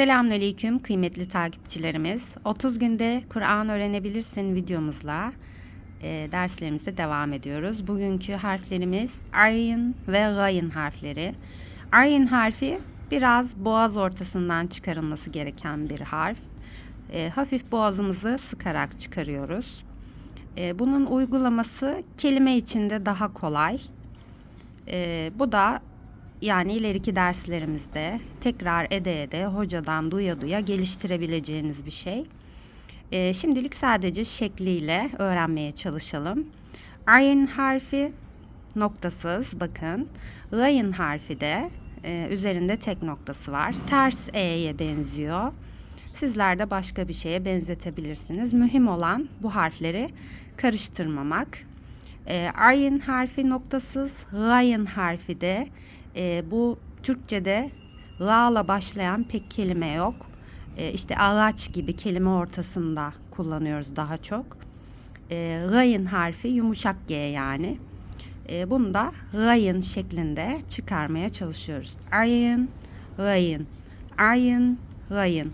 Selamünaleyküm kıymetli takipçilerimiz. 30 günde Kur'an öğrenebilirsin videomuzla e, derslerimize devam ediyoruz. Bugünkü harflerimiz ayn ve gayn harfleri. Ayn harfi biraz boğaz ortasından çıkarılması gereken bir harf. E, hafif boğazımızı sıkarak çıkarıyoruz. E, bunun uygulaması kelime içinde daha kolay. E, bu da yani ileriki derslerimizde tekrar ede ede hocadan duya duya geliştirebileceğiniz bir şey. Ee, şimdilik sadece şekliyle öğrenmeye çalışalım. Ayn harfi noktasız bakın. Gayn harfi de e, üzerinde tek noktası var. Ters E'ye benziyor. Sizler de başka bir şeye benzetebilirsiniz. Mühim olan bu harfleri karıştırmamak. E, ayn harfi noktasız, gayn harfi de e, bu Türkçe'de la'la başlayan pek kelime yok. E, işte ağaç gibi kelime ortasında kullanıyoruz daha çok. E, gayn harfi yumuşak G yani. E, bunu da gayn şeklinde çıkarmaya çalışıyoruz. Ayn, gayn, ayn, gayn.